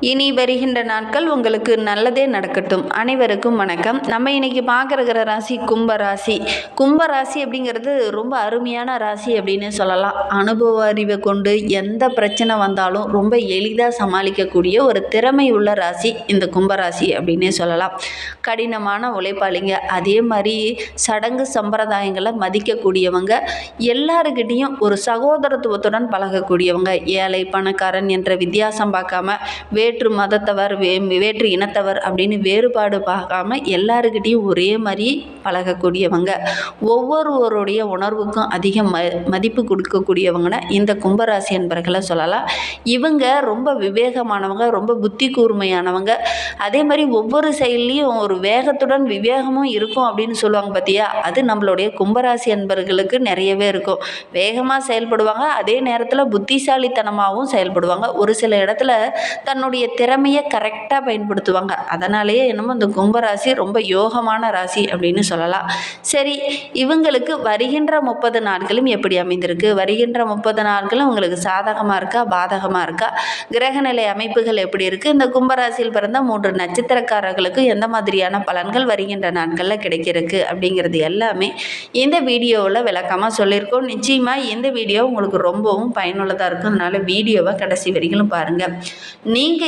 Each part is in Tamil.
இனி வருகின்ற நாட்கள் உங்களுக்கு நல்லதே நடக்கட்டும். அனைவருக்கும் வணக்கம். நம்ம இன்னைக்கு பார்க்குற ராசி கும்ப ராசி. கும்ப ராசி அப்படிங்கிறது ரொம்ப அருமையான ராசி அப்படின்னு சொல்லலாம். அனுபவ அறிவை கொண்டு எந்த பிரச்சனை வந்தாலும் ரொம்ப எளிதாக சமாளிக்கக்கூடிய ஒரு திறமை உள்ள ராசி இந்த கும்பராசி அப்படின்னே சொல்லலாம். கடினமான உழைப்பாளிங்க. அதே மாதிரி சடங்கு சம்பிரதாயங்களை மதிக்கக்கூடியவங்க. எல்லாருக்கிட்டேயும் ஒரு சகோதரத்துவத்துடன் பழகக்கூடியவங்க. ஏழை பணக்காரன் என்ற வித்தியாசம் பார்க்காம வேற்று மதத்தவர் வே வேற்று இனத்தவர் அப்படின்னு வேறுபாடு பார்க்காம எல்லாருக்கிட்டேயும் ஒரே மாதிரி பழகக்கூடியவங்க. ஒவ்வொருவருடைய உணர்வுக்கும் அதிக ம மதிப்பு கொடுக்கக்கூடியவங்கன்னா இந்த கும்பராசி என்பர்களை சொல்லலாம். இவங்க ரொம்ப விவேகமானவங்க ரொம்ப புத்தி கூர்மையானவங்க. அதே மாதிரி ஒவ்வொரு செயல்லையும் ஒரு வேகத்துடன் விவேகமும் இருக்கும் அப்படின்னு சொல்லுவாங்க பார்த்தியா அது நம்மளுடைய கும்பராசி என்பர்களுக்கு நிறையவே இருக்கும். வேகமாக செயல்படுவாங்க அதே நேரத்தில் புத்திசாலித்தனமாகவும் செயல்படுவாங்க. ஒரு சில இடத்துல தன்னுடைய திறமையை கரெக்டாக பயன்படுத்துவாங்க. அதனாலேயே என்னமோ இந்த கும்பராசி ரொம்ப யோகமான ராசி அப்படின்னு சொல்லலாம். சரி இவங்களுக்கு வருகின்ற முப்பது நாட்களும் எப்படி அமைந்திருக்கு? வருகின்ற முப்பது நாட்களும் உங்களுக்கு சாதகமாக இருக்கா? பாதகமாக இருக்கா? கிரகநிலை அமைப்புகள் எப்படி இருக்குது இந்த கும்பராசியில் பிறந்த மூன்று நட்சத்திரக்காரர்களுக்கு எந்த மாதிரியான பலன்கள் வருகின்ற நாட்களில் கிடைக்கிறதுக்கு அப்படிங்கிறது எல்லாமே இந்த வீடியோவில் விளக்கமாக சொல்லியிருக்கோம். நிச்சயமாக இந்த வீடியோ உங்களுக்கு ரொம்பவும் பயனுள்ளதாக இருக்கும். அதனால் வீடியோவை கடைசி வரைக்கும் பாருங்கள் நீங்கள்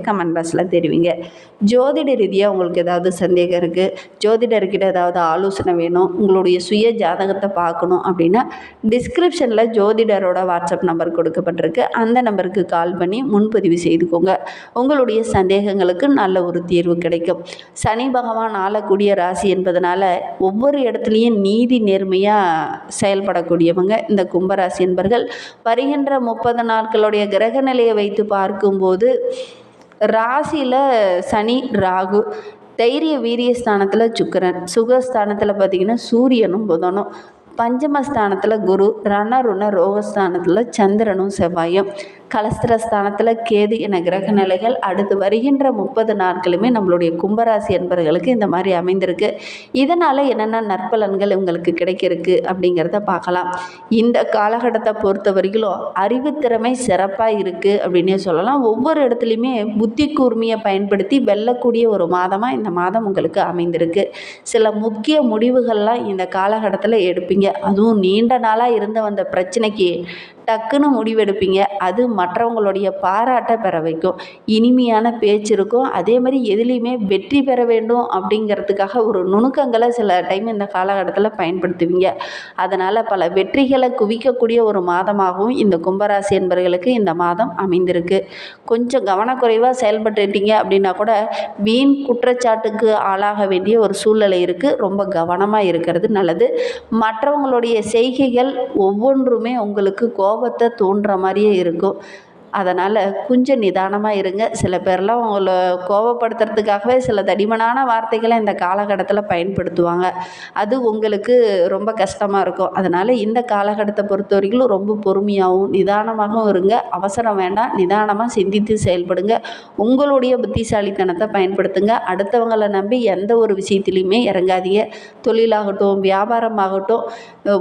கமெண்ட் பாக்ஸில் தெரிவிங்க. ஜோதிட ரீதியாக உங்களுக்கு ஏதாவது சந்தேகம் இருக்குது ஜோதிடர்கிட்ட ஏதாவது ஆலோசனை வேணும்? உங்களுடைய சுய ஜாதகத்தை பார்க்கணும் அப்படின்னா டிஸ்கிரிப்ஷனில் ஜோதிடரோட வாட்ஸ்அப் நம்பர் கொடுக்கப்பட்டிருக்கு. அந்த நம்பருக்கு கால் பண்ணி முன்பதிவு செய்துக்கோங்க. உங்களுடைய சந்தேகங்களுக்கு நல்ல ஒரு தீர்வு கிடைக்கும். சனி பகவான் ஆளக்கூடிய ராசி என்பதனால் ஒவ்வொரு இடத்துலையும் நீதி நேர்மையாக செயல்படக்கூடியவங்க இந்த கும்பராசி என்பர்கள். வருகின்ற முப்பது நாட்களுடைய கிரக நிலையை வைத்து பார்க்கும்போது ராசியில் சனி ராகு தைரிய வீரிய ஸ்தானத்தில் சுக்கரன். சுகஸ்தானத்தில் பார்த்திங்கன்னா சூரியனும் புதனும். பஞ்சமஸ்தானத்தில் குரு ரணருண ரோகஸ்தானத்தில் சந்திரனும் செவ்வாயும். கலஸ்திரஸ்தானத்தில் கேது என கிரக நிலைகள். அடுத்து வருகின்ற முப்பது நாட்களுமே நம்மளுடைய கும்பராசி என்பவர்களுக்கு இந்த மாதிரி அமைந்திருக்கு. இதனால் என்னென்ன நற்பலன்கள் உங்களுக்கு கிடைக்கிருக்கு அப்படிங்கிறத பார்க்கலாம். இந்த காலகட்டத்தை பொறுத்த வரைக்கும் அறிவுத்திறமை சிறப்பாக இருக்குது அப்படின்னே சொல்லலாம். ஒவ்வொரு இடத்துலையுமே புத்தி கூர்மையை பயன்படுத்தி வெல்லக்கூடிய ஒரு மாதமாக இந்த மாதம் உங்களுக்கு அமைந்திருக்கு. சில முக்கிய முடிவுகள்லாம் இந்த காலகட்டத்தில் எடுப்பீங்க. அதுவும் நீண்ட நாளாக இருந்து வந்த பிரச்சனைக்கு டக்குன்னு முடிவெடுப்பீங்க. அது மற்றவங்களுடைய பாராட்டை பெற வைக்கும். இனிமையான பேச்சு இருக்கும். அதே மாதிரி எதுலேயுமே வெற்றி பெற வேண்டும் அப்படிங்கிறதுக்காக ஒரு நுணுக்கங்களை சில டைம் இந்த காலகட்டத்தில் பயன்படுத்துவீங்க. அதனால் பல வெற்றிகளை குவிக்கக்கூடிய ஒரு மாதமாகவும் இந்த கும்பராசி என்பவர்களுக்கு இந்த மாதம் அமைந்திருக்கு. கொஞ்சம் கவனக்குறைவாக செயல்பட்டுட்டீங்க அப்படின்னா கூட வீண் குற்றச்சாட்டுக்கு ஆளாக வேண்டிய ஒரு சூழ்நிலை இருக்குது ரொம்ப கவனமாக இருக்கிறது நல்லது. மற்றவங்களுடைய செய்கைகள் ஒவ்வொன்றுமே உங்களுக்கு கோபத்தை தூண்டுற மாதிரியே இருக்கும். அதனால் கொஞ்சம் நிதானமாக இருங்க. சில பேர்லாம் உங்களை கோபப்படுத்துறதுக்காகவே சில தடிமனான வார்த்தைகளை இந்த காலகட்டத்தில் பயன்படுத்துவாங்க. அது உங்களுக்கு ரொம்ப கஷ்டமாக இருக்கும். அதனால் இந்த காலகட்டத்தை பொறுத்த வரைக்கும் ரொம்ப பொறுமையாகவும் நிதானமாகவும் இருங்க. அவசரம் வேண்டாம். நிதானமாக சிந்தித்து செயல்படுங்க. உங்களுடைய புத்திசாலித்தனத்தை பயன்படுத்துங்க. அடுத்தவங்களை நம்பி எந்த ஒரு விஷயத்துலையுமே இறங்காதீங்க. தொழிலாகட்டும் வியாபாரமாகட்டும்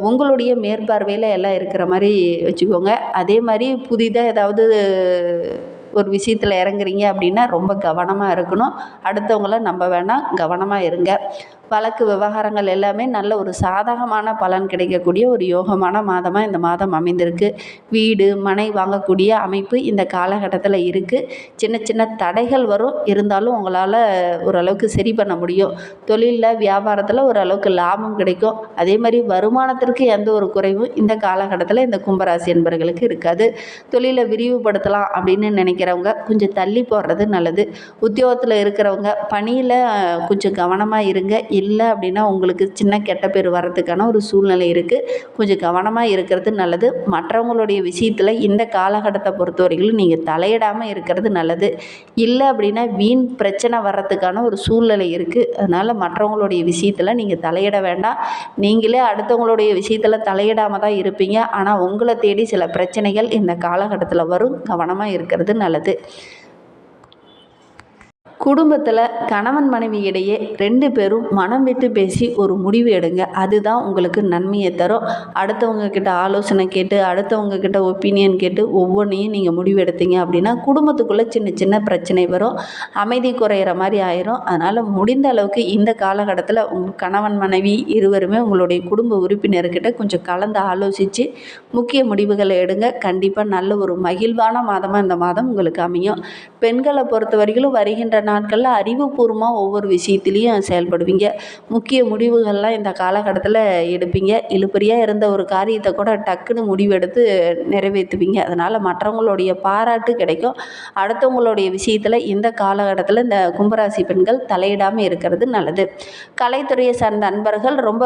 உங்களுடைய மேற்பார்வையில் எல்லாம் இருக்கிற மாதிரி வச்சுக்கோங்க. அதே மாதிரி புதிதாக ஏதாவது ஒரு விஷயத்தில் இறங்குறீங்க அப்படின்னா ரொம்ப கவனமாக இருக்கணும். அடுத்தவங்கள நம்ப வேணாம். கவனமாக இருங்க. வழக்கு விவகாரங்கள் எல்லாமே நல்ல ஒரு சாதகமான பலன் கிடைக்கக்கூடிய ஒரு யோகமான மாதமாக இந்த மாதம் அமைந்திருக்கு. வீடு மனை வாங்கக்கூடிய அமைப்பு இந்த காலகட்டத்தில் இருக்குது சின்ன சின்ன தடைகள் வரும். இருந்தாலும் உங்களால் ஓரளவுக்கு சரி பண்ண முடியும். தொழிலில் வியாபாரத்தில் ஓரளவுக்கு லாபம் கிடைக்கும். அதே மாதிரி வருமானத்திற்கு எந்த ஒரு குறைவும் இந்த காலகட்டத்தில் இந்த கும்பராசி என்பவர்களுக்கு இருக்காது. தொழிலை விரிவுபடுத்தலாம் அப்படின்னு நினைக்கிறவங்க கொஞ்சம் தள்ளி போடுறது நல்லது. உத்தியோகத்தில் இருக்கிறவங்க பணியில் கொஞ்சம் கவனமாக இருங்க. இல்லை அப்படின்னா உங்களுக்கு சின்ன கெட்ட பேர் வர்றதுக்கான ஒரு சூழ்நிலை இருக்குது கொஞ்சம் கவனமாக இருக்கிறது நல்லது. மற்றவங்களுடைய விஷயத்தில் இந்த காலகட்டத்தை பொறுத்த வரைக்கும் நீங்கள் தலையிடாமல் இருக்கிறது நல்லது. இல்லை அப்படின்னா வீண் பிரச்சனை வர்றதுக்கான ஒரு சூழ்நிலை இருக்குது அதனால் மற்றவங்களுடைய விஷயத்தில் நீங்கள் தலையிட வேண்டாம். நீங்களே அடுத்தவங்களுடைய விஷயத்தில் தலையிடாமல் தான் இருப்பீங்க. ஆனால் உங்களை தேடி சில பிரச்சனைகள் இந்த காலகட்டத்தில் வரும். கவனமாக இருக்கிறது நல்லது. குடும்பத்தில் கணவன் மனைவி இடையே ரெண்டு பேரும் மனம் விட்டு பேசி ஒரு முடிவு எடுங்க. அதுதான் உங்களுக்கு நன்மையை தரும். அடுத்தவங்க கிட்ட ஆலோசனை கேட்டு அடுத்தவங்க கிட்ட ஒப்பீனியன் கேட்டு ஒவ்வொன்றையும் நீங்கள் முடிவு எடுத்தீங்க அப்படின்னா குடும்பத்துக்குள்ளே சின்ன சின்ன பிரச்சனை வரும். அமைதி குறையிற மாதிரி ஆயிரும். அதனால் முடிந்த அளவுக்கு இந்த காலகட்டத்தில் உங்கள் கணவன் மனைவி இருவருமே உங்களுடைய குடும்ப உறுப்பினர்கிட்ட கொஞ்சம் கலந்து ஆலோசித்து முக்கிய முடிவுகளை எடுங்க. கண்டிப்பாக நல்ல ஒரு மகிழ்வான மாதமாக இந்த மாதம் உங்களுக்கு அமையும். பெண்களை பொறுத்த வரைக்கும் வருகின்ற நாட்களில் அறிவுபூர்வமாக ஒவ்வொரு விஷயத்துலேயும் செயல்படுவீங்க. முக்கிய முடிவுகள்லாம் இந்த காலகட்டத்தில் எடுப்பீங்க. இழுப்பறியாக இருந்த ஒரு காரியத்தை கூட டக்குன்னு முடிவெடுத்து நிறைவேற்றுவீங்க. அதனால் மற்றவங்களுடைய பாராட்டு கிடைக்கும். அடுத்தவங்களுடைய விஷயத்தில் இந்த காலகட்டத்தில் இந்த கும்பராசி பெண்கள் தலையிடாமல் இருக்கிறது நல்லது. கலைத்துறையை சார்ந்த நண்பர்கள் ரொம்ப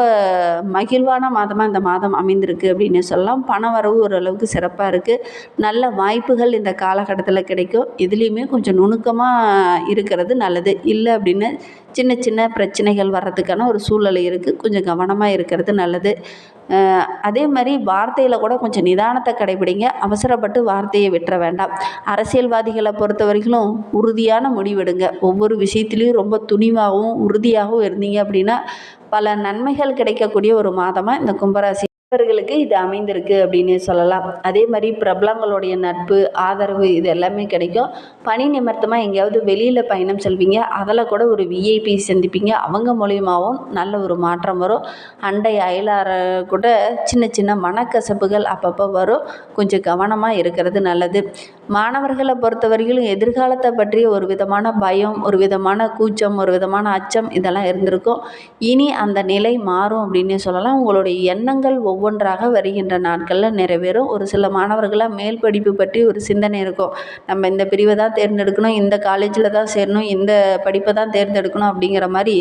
மகிழ்வான மாதமாக இந்த மாதம் அமைந்திருக்கு அப்படின்னு சொல்லலாம். பண வரவு ஓரளவுக்கு சிறப்பாக இருக்குது நல்ல வாய்ப்புகள் இந்த காலகட்டத்தில் கிடைக்கும். இதுலேயுமே கொஞ்சம் நுணுக்கமாக இருக்கிறது நல்லது. இல்லை அப்படின்னு சின்ன சின்ன பிரச்சனைகள் வர்றதுக்கான ஒரு சூழ்நிலை இருக்குது கொஞ்சம் கவனமாக இருக்கிறது நல்லது. அதே மாதிரி வார்த்தையில் கூட கொஞ்சம் நிதானத்தை கடைபிடிங்க. அவசரப்பட்டு வார்த்தையை விட்டுற வேண்டாம். அரசியல்வாதிகளை பொறுத்த வரைக்கும் உறுதியான முடிவெடுங்க. ஒவ்வொரு விஷயத்துலேயும் ரொம்ப துணிவாகவும் உறுதியாகவும் இருந்தீங்க அப்படின்னா பல நன்மைகள் கிடைக்கக்கூடிய ஒரு மாதமாக இந்த கும்பராசி இவர்களுக்கு இது அமைந்திருக்கு அப்படின்னு சொல்லலாம். அதே மாதிரி பிரபலங்களுடைய நட்பு ஆதரவு இது எல்லாமே கிடைக்கும். பணி நிமித்தமாக எங்கேயாவது வெளியில் பயணம் செல்வீங்க. அதில் கூட ஒரு விஐபி சந்திப்பீங்க. அவங்க மூலியமாகவும் நல்ல ஒரு மாற்றம் வரும். அண்டை அயலார கூட சின்ன சின்ன மனக்கசப்புகள் அப்பப்போ வரும். கொஞ்சம் கவனமாக இருக்கிறது நல்லது. மாணவர்களை பொறுத்தவரையிலும் எதிர்காலத்தை பற்றிய ஒரு விதமான பயம் ஒரு விதமான கூச்சம் ஒரு விதமான அச்சம் இதெல்லாம் இருந்திருக்கும். இனி அந்த நிலை மாறும் அப்படின்னு சொல்லலாம். உங்களுடைய எண்ணங்கள் ஒவ்வொரு ஒவ்வொன்றாக வருகின்ற நாட்களில் நிறைவேறும். ஒரு சில மாணவர்களாக மேல் படிப்பு பற்றி ஒரு சிந்தனை இருக்கும். நம்ம இந்த பிரிவை தான் தேர்ந்தெடுக்கணும் இந்த காலேஜில் தான் சேரணும் இந்த படிப்பை தான் தேர்ந்தெடுக்கணும் அப்படிங்கிற மாதிரி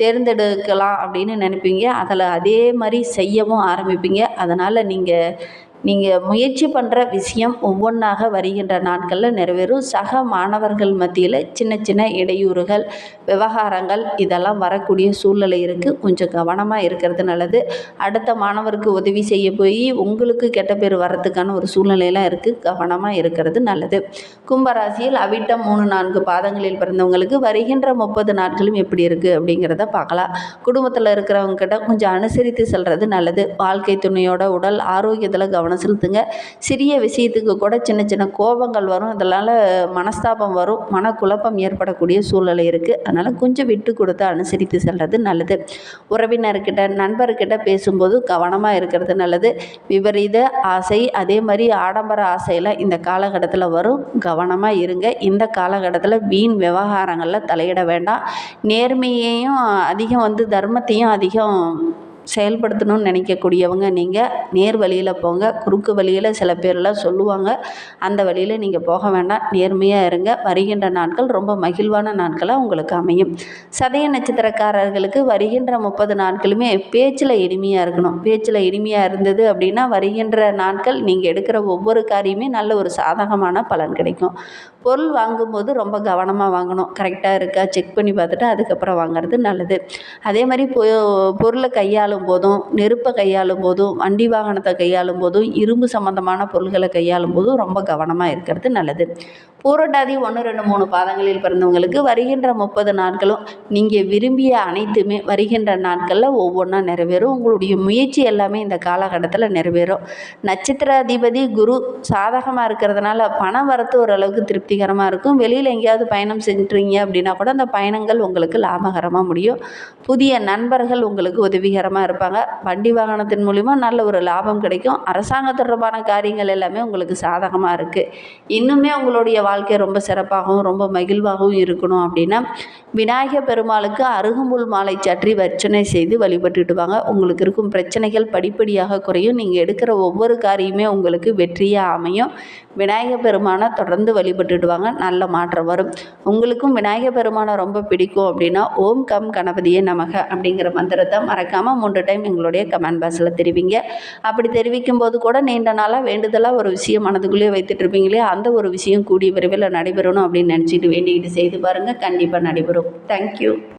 தேர்ந்தெடுக்கலாம் அப்படின்னு நினைப்பீங்க. அதில் அதே மாதிரி செய்யவும் ஆரம்பிப்பீங்க. அதனால் நீங்கள் நீங்கள் முயற்சி பண்ணுற விஷயம் ஒவ்வொன்றாக வருகின்ற நாட்களில் நிறைவேறும். சக மாணவர்கள் மத்தியில் சின்ன சின்ன இடையூறுகள் விவகாரங்கள் இதெல்லாம் வரக்கூடிய சூழ்நிலை இருக்குது கொஞ்சம் கவனமாக இருக்கிறது நல்லது. அடுத்த மாணவருக்கு உதவி செய்ய போய் உங்களுக்கு கெட்ட பேர் வர்றதுக்கான ஒரு சூழ்நிலையெல்லாம் இருக்குது கவனமாக இருக்கிறது நல்லது. கும்பராசியில் அவிட்டம் மூணு நான்கு பாதங்களில் பிறந்தவங்களுக்கு வருகின்ற முப்பது நாட்களும் எப்படி இருக்குது அப்படிங்கிறத பார்க்கலாம். குடும்பத்தில் இருக்கிறவங்க கிட்ட கொஞ்சம் அனுசரித்து செல்வது நல்லது. வாழ்க்கை துணையோட உடல் ஆரோக்கியத்தில் கவனம் கவனம் செலுத்துங்க சிறிய விஷயத்துக்கு கூட சின்ன சின்ன கோபங்கள் வரும். இதனால் மனஸ்தாபம் வரும். மனக்குழப்பம் ஏற்படக்கூடிய சூழ்நிலை இருக்குது அதனால் கொஞ்சம் விட்டு கொடுத்து அனுசரித்து செல்வது நல்லது. உறவினர்கிட்ட நண்பர்கிட்ட பேசும்போது கவனமாக இருக்கிறது நல்லது. விபரீத ஆசை அதே மாதிரி ஆடம்பர ஆசையெல்லாம் இந்த காலகட்டத்தில் வரும். கவனமாக இருங்க. இந்த காலகட்டத்தில் வீண் விவகாரங்களில் தலையிட வேண்டாம். நேர்மையையும் அதிகம் வந்து தர்மத்தையும் அதிகம் செயல்படுத்தணும்னு நினைக்கக்கூடியவங்க நீங்கள் நேர் வழியில் போங்க. குறுக்கு வழியில் சில பேர்லாம் சொல்லுவாங்க. அந்த வழியில் நீங்கள் போக வேண்டாம். நேர்மையாக இருங்க. வருகின்ற நாட்கள் ரொம்ப மகிழ்வான நாட்களாக உங்களுக்கு அமையும். சதய நட்சத்திரக்காரர்களுக்கு வருகின்ற முப்பது நாட்களுமே பேச்சில் இனிமையாக இருக்கணும். பேச்சில் இனிமையாக இருந்தது அப்படின்னா வருகின்ற நாட்கள் நீங்கள் எடுக்கிற ஒவ்வொரு காரியமே நல்ல ஒரு சாதகமான பலன் கிடைக்கும். பொருள் வாங்கும்போது ரொம்ப கவனமாக வாங்கணும். கரெக்டாக இருக்கா? செக் பண்ணி பார்த்துட்டு அதுக்கப்புறம் வாங்குறது நல்லது. அதே மாதிரி பொ பொருளை கையாளும் போதும் நெருப்பை கையாளும் போதும் வண்டி வாகனத்தை கையாளும் போதும் இரும்பு சம்மந்தமான பொருள்களை கையாளும் போதும் ரொம்ப கவனமாக இருக்கிறது நல்லது. பூரட்டாதி ஒன்று ரெண்டு மூணு பாதங்களில் பிறந்தவங்களுக்கு வருகின்ற முப்பது நாட்களும் நீங்கள் விரும்பிய அனைத்துமே வருகின்ற நாட்களில் ஒவ்வொன்றா நிறைவேறும். உங்களுடைய முயற்சி எல்லாமே இந்த காலகட்டத்தில் நிறைவேறும். நட்சத்திர அதிபதி குரு சாதகமாக இருக்கிறதுனால பணம் வரத்து ஓரளவுக்கு திருப்தி திருப்திகரமாக இருக்கும். வெளியில் எங்கேயாவது பயணம் செஞ்சுறீங்க அப்படின்னா கூட அந்த பயணங்கள் உங்களுக்கு லாபகரமாக முடியும். புதிய நண்பர்கள் உங்களுக்கு உதவிகரமாக இருப்பாங்க. வண்டி வாகனத்தின் மூலிமா நல்ல ஒரு லாபம் கிடைக்கும். அரசாங்க தொடர்பான காரியங்கள் எல்லாமே உங்களுக்கு சாதகமாக இருக்குது இன்னுமே உங்களுடைய வாழ்க்கை ரொம்ப சிறப்பாகவும் ரொம்ப மகிழ்வாகவும் இருக்கணும் அப்படின்னா விநாயகர் பெருமாளுக்கு அருகம்புல் மாலை சற்றி வர்ச்சனை செய்து வழிபட்டுட்டு வாங்க உங்களுக்கு இருக்கும் பிரச்சனைகள் படிப்படியாக குறையும். நீங்கள் எடுக்கிற ஒவ்வொரு காரியமே உங்களுக்கு வெற்றியாக அமையும். விநாயகர் பெருமானை தொடர்ந்து வழிபட்டுட்டு வழிபடுவாங்க நல்ல மாற்றம் வரும். உங்களுக்கும் விநாயகர் பெருமானை ரொம்ப பிடிக்கும் அப்படின்னா ஓம் கம் கணபதியே நமக அப்படிங்கிற மந்திரத்தை மறக்காமல் மூன்று டைம் எங்களுடைய கமெண்ட் பாக்ஸில் தெரிவிங்க. அப்படி தெரிவிக்கும் போது கூட நீண்ட நாளாக வேண்டுதலாக ஒரு விஷயம் மனதுக்குள்ளேயே வைத்துட்டு இருப்பீங்களே அந்த ஒரு விஷயம் கூடிய விரைவில் நடைபெறணும் அப்படின்னு நினச்சிட்டு வேண்டிக்கிட்டு செய்து பாருங்கள் கண்டிப்பாக நடைபெறும். தேங்க்யூ